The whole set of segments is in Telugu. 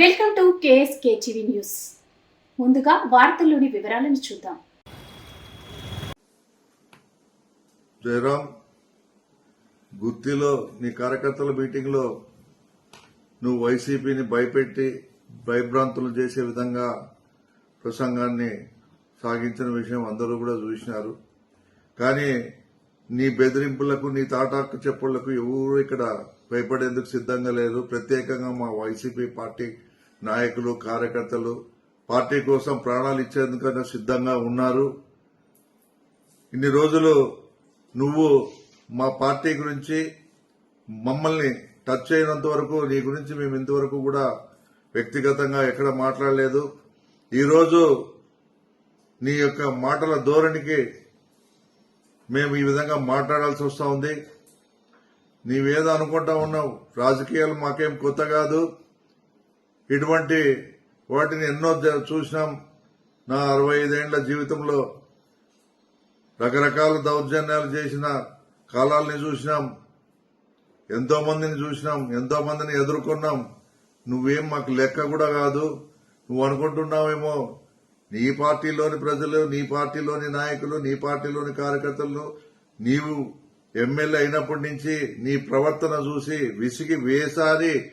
Welcome to KSK TV news. ముందుగా వార్తల్లోని వివరాలను చూద్దాం. జయరాం గుత్తిలో నీ కార్యకర్తల మీటింగ్లో నువ్వు వైసీపీని భయపెట్టి భయభ్రాంతులు చేసే విధంగా ప్రసంగాన్ని సాగించిన విషయం అందరూ కూడా చూసినారు. కానీ నీ బెదిరింపులకు నీ తాటాకు చెప్పులకు ఎవరు ఇక్కడ భయపడేందుకు సిద్ధంగా లేరు ప్రత్యేకంగా మా వైసీపీ పార్టీ నాయకులు కార్యకర్తలు పార్టీ కోసం ప్రాణాలు ఇచ్చేందుకైనా సిద్ధంగా ఉన్నారు. ఇన్ని రోజులు నువ్వు మా పార్టీ గురించి మమ్మల్ని టచ్ అయినంత వరకు నీ గురించి మేము ఇంతవరకు కూడా వ్యక్తిగతంగా ఎక్కడ మాట్లాడలేదు. ఈరోజు నీ యొక్క మాటల ధోరణికి మేము ఈ విధంగా మాట్లాడాల్సి వస్తా ఉంది. నీవేదో అనుకుంటా ఉన్నావు. రాజకీయాలు మాకేం కొత్త కాదు. ఇటువంటి వాటిని ఎన్నో జ- చూసినాం. నా అరవై ఐదేండ్ల జీవితంలో రకరకాల దౌర్జన్యాలు చేసిన కాలాల్ని చూసినాం. ఎంతో మందిని చూసినాం. ఎంతో మందిని ఎదుర్కొన్నాం. నువ్వేం మాకు లెక్క కూడా కాదు. నువ్వు అనుకుంటున్నావేమో నీ పార్టీలోని ప్రజలు నీ పార్టీలోని నాయకులు నీ పార్టీలోని కార్యకర్తలను నీవు ఎమ్మెల్యే అయినప్పటి నుంచి నీ ప్రవర్తన చూసి విసిగి వేసారి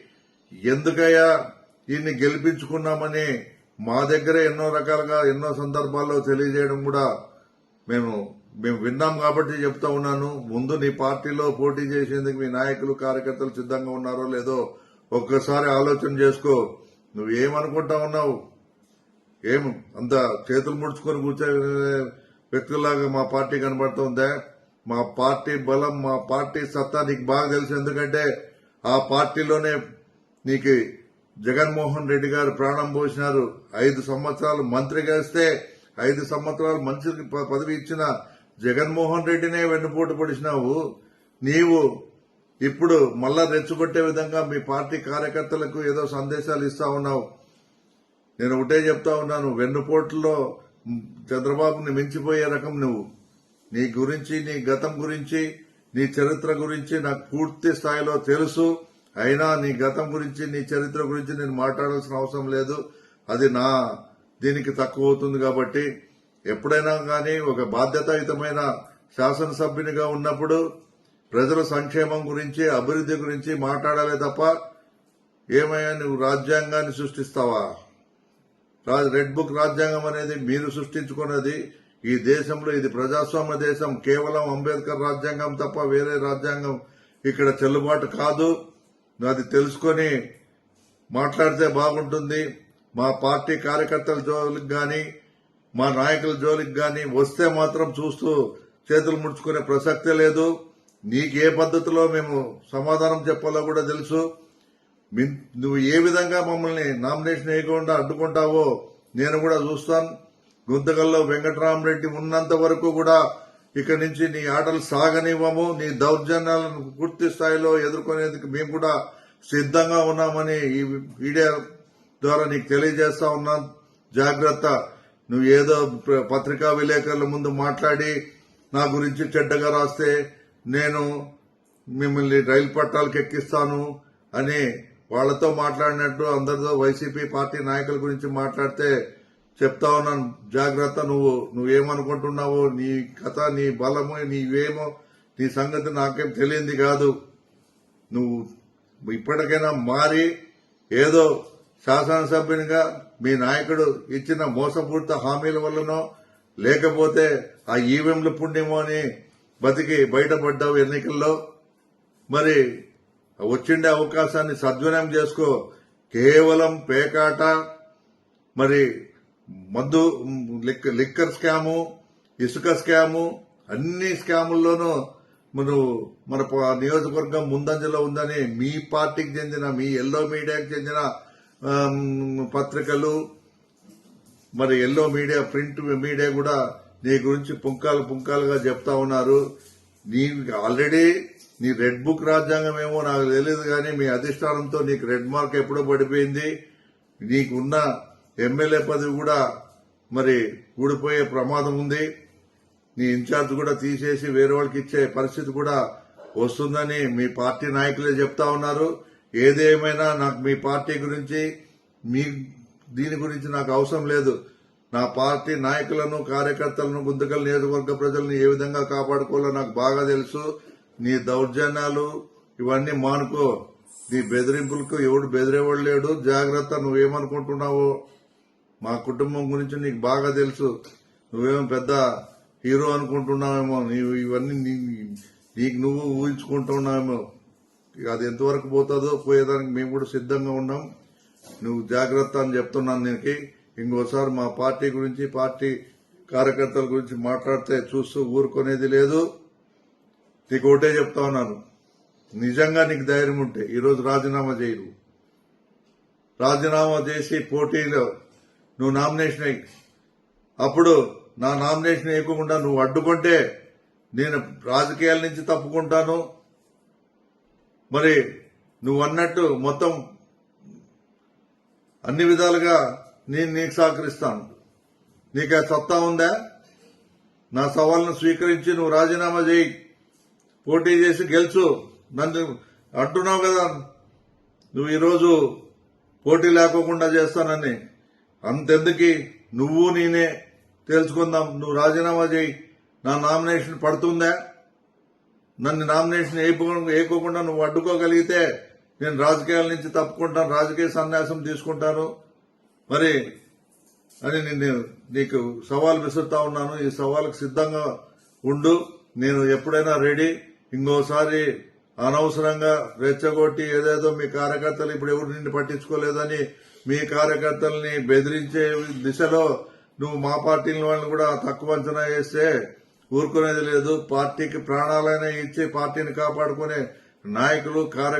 ఎందుకయ్యా ఈయన్ని గెలిపించుకున్నామని మా దగ్గర ఎన్నో రకాలుగా ఎన్నో సందర్భాల్లో తెలియజేయడం కూడా మేము మేము విన్నాం కాబట్టి చెప్తా ఉన్నాను. ముందు నీ పార్టీలో పోటీ చేసేందుకు మీ నాయకులు కార్యకర్తలు సిద్ధంగా ఉన్నారో లేదో ఒక్కసారి ఆలోచన చేసుకో. నువ్వేమనుకుంటా ఉన్నావు? ఏం అంత చేతులు ముడుచుకొని కూర్చొని వ్యక్తులాగా మా పార్టీ కనబడుతుందా? మా పార్టీ బలం మా పార్టీ సత్తా నీకు బాగా తెలుసు. ఎందుకంటే ఆ పార్టీలోనే నీకు జగన్మోహన్ రెడ్డి గారు ప్రాణం పోసినారు. ఐదు సంవత్సరాలు మంత్రిగా ఇస్తే ఐదు సంవత్సరాలు మంత్రికి ప- పదవి ఇచ్చిన జగన్మోహన్ రెడ్డినే వెన్నుపోటు పొడిచినావు. నీవు ఇప్పుడు మళ్ళా రెచ్చగొట్టే విధంగా మీ పార్టీ కార్యకర్తలకు ఏదో సందేశాలు ఇస్తా ఉన్నావు. నేను ఒకటే చెప్తా ఉన్నాను వెన్నుపోట్లో చంద్రబాబుని మించిపోయే రకం నువ్వు. నీ గురించి నీ గతం గురించి నీ చరిత్ర గురించి నాకు పూర్తి స్థాయిలో తెలుసు. అయినా నీ గతం గురించి నీ చరిత్ర గురించి నేను మాట్లాడాల్సిన అవసరం లేదు. అది నా దీనికి తక్కువ అవుతుంది కాబట్టి ఎప్పుడైనా కానీ ఒక బాధ్యతాయుతమైన శాసనసభ్యునిగా ఉన్నప్పుడు ప్రజల సంక్షేమం గురించి అభివృద్ధి గురించి మాట్లాడాలి తప్ప ఏమయ్యా నువ్వు రాజ్యాంగాన్ని సృష్టిస్తావా? రెడ్ బుక్ రాజ్యాంగం అనేది మీరు సృష్టించుకున్నది. ఈ దేశంలో ఇది ప్రజాస్వామ్య దేశం. కేవలం అంబేద్కర్ రాజ్యాంగం తప్ప వేరే రాజ్యాంగం ఇక్కడ చెల్లుబాటు కాదు. అది తెలుసుకొని మాట్లాడితే బాగుంటుంది. మా పార్టీ కార్యకర్తల జోలికి గాని మా నాయకుల జోలికి గాని వస్తే మాత్రం చూస్తూ చేతులు ముడుచుకునే ప్రసక్తే లేదు. నీకు ఏ పద్ధతిలో మేము సమాధానం చెప్పాలో కూడా తెలుసు. నువ్వు ఏ విధంగా మమ్మల్ని నామినేషన్ వేయకుండా అడ్డుకుంటావో నేను కూడా చూస్తాను. గుంతకల్లో వెంకటరామరెడ్డి ఉన్నంత వరకు కూడా ఇక్కడి నుంచి నీ ఆటలు సాగనివ్వము నీ దౌర్జన్యాలను పూర్తి స్థాయిలో ఎదుర్కొనేందుకు మేము కూడా సిద్ధంగా ఉన్నామని ఈ మీడియా ద్వారా నీకు తెలియజేస్తా ఉన్నాను. జాగ్రత్త. నువ్వు ఏదో పత్రికా విలేకరుల ముందు మాట్లాడి నా గురించి చెడ్డగా రాస్తే నేను మిమ్మల్ని రైలు పట్టాలకు ఎక్కిస్తాను అని వాళ్ళతో మాట్లాడినట్టు అందరితో వైసీపీ పార్టీ నాయకుల గురించి మాట్లాడితే చెప్తా ఉన్నాను. జాగ్రత్త నువ్వు నువ్వేమనుకుంటున్నావో నీ కథ నీ బలము నీవేమో నీ సంగతి నాకేం తెలియంది కాదు. నువ్వు ఇప్పటికైనా మారి ఏదో శాసనసభ్యునిగా మీ నాయకుడు ఇచ్చిన మోసపూరిత హామీల వల్లనో లేకపోతే ఆ ఈవెంల పుణ్యమో అని బతికి బయటపడ్డావు ఎన్నికల్లో. మరి వచ్చిండే అవకాశాన్ని సద్వినియోగం చేసుకో. కేవలం పేకాట మరి మందు లిక్- లిక్కర్ స్కాము ఇసుక స్కాము అన్ని స్కాముల్లోనూ మనం మన నియోజకవర్గం ముందంజలో ఉందని మీ పార్టీకి చెందిన మీ ఎల్లో మీడియాకి చెందిన పత్రికలు మరి ఎల్లో మీడియా ప్రింట్ మీడియా కూడా నీ గురించి పుంకాలు పుంకాలుగా చెప్తా ఉన్నారు. నీ ఆల్రెడీ నీ రెడ్ బుక్ రాజ్యాంగం ఏమో నాకు తెలియదు కానీ మీ అధిష్టానంతో నీకు రెడ్ మార్క్ ఎప్పుడో పడిపోయింది. నీకున్న ఎమ్మెల్యే పదవి కూడా మరి ఊడిపోయే ప్రమాదం ఉంది. నీ ఇన్ఛార్జ్ కూడా తీసేసి వేరే వాళ్ళకి ఇచ్చే పరిస్థితి కూడా వస్తుందని మీ పార్టీ నాయకులే చెప్తా ఉన్నారు. ఏదేమైనా నాకు మీ పార్టీ గురించి మీ దీని గురించి నాకు అవసరం లేదు. నా పార్టీ నాయకులను కార్యకర్తలను గుంతకల్ నియోజకవర్గ ప్రజలను ఏ విధంగా కాపాడుకోవాలో నాకు బాగా తెలుసు. నీ దౌర్జన్యాలు ఇవన్నీ మానుకో. నీ బెదిరింపులకు ఎవడు బెదిరేవాడు లేడు. జాగ్రత్త నువ్వేమనుకుంటున్నావో? మా కుటుంబం గురించి నీకు బాగా తెలుసు. నువ్వేమో పెద్ద హీరో అనుకుంటున్నావేమో? నీవు ఇవన్నీ నీ- నీకు నువ్వు ఊహించుకుంటున్నావేమో? అది ఎంతవరకు పోతుందో పోయేదానికి మేము కూడా సిద్ధంగా ఉన్నాం. నువ్వు జాగ్రత్త అని చెప్తున్నాను నీకు. ఇంకోసారి మా పార్టీ గురించి పార్టీ కార్యకర్తల గురించి మాట్లాడితే చూస్తూ ఊరుకునేది లేదు. నీకు ఒకటే చెప్తా ఉన్నాను. నిజంగా నీకు ధైర్యం ఉంటే ఈరోజు రాజీనామా చేయరు. రాజీనామా చేసి పోటీలో నువ్వు నామినేషన్ అయ్యి అప్పుడు నా నామినేషన్ వేయకుండా నువ్వు అడ్డుకుంటే నేను రాజకీయాల నుంచి తప్పుకుంటాను. మరి నువ్వు అన్నట్టు మొత్తం అన్ని విధాలుగా నేను నీకు సహకరిస్తాను. నీకు ఆ సత్తా ఉందా? నా సవాల్ను స్వీకరించి నువ్వు రాజీనామా చేయి. పోటీ చేసి గెలుచు. నన్ను అంటున్నావు కదా నువ్వు ఈరోజు పోటీ లేకోకుండా చేస్తానని. అంతెందుకు నువ్వు నేనే తెలుసుకుందాం నువ్వు రాజీనామా చేయి. నా నామినేషన్ పడుతుందా? నన్ను నామినేషన్ వేయకోకుండా నువ్వు అడ్డుకోగలిగితే నేను రాజకీయాల నుంచి తప్పుకుంటాను. రాజకీయ సన్యాసం తీసుకుంటాను. మరి అని నేను నీకు సవాల్ విసురుతా ఉన్నాను. ఈ సవాల్కి సిద్ధంగా ఉండు. నేను ఎప్పుడైనా రెడీ. ఇంకోసారి అనవసరంగా రెచ్చగొట్టి ఏదేదో మీ కార్యకర్తలు ఇప్పుడు ఎవరు నిన్ను పట్టించుకోలేదని మీ కార్యకర్తల్ని బెదిరించే దిశలో నువ్వు మా పార్టీల వాళ్ళని కూడా తక్కువ అంచనా వేస్తే ఊరుకునేది లేదు. పార్టీకి ప్రాణాలైనా ఇచ్చి పార్టీని కాపాడుకునే నాయకులు కార్యకర్తలు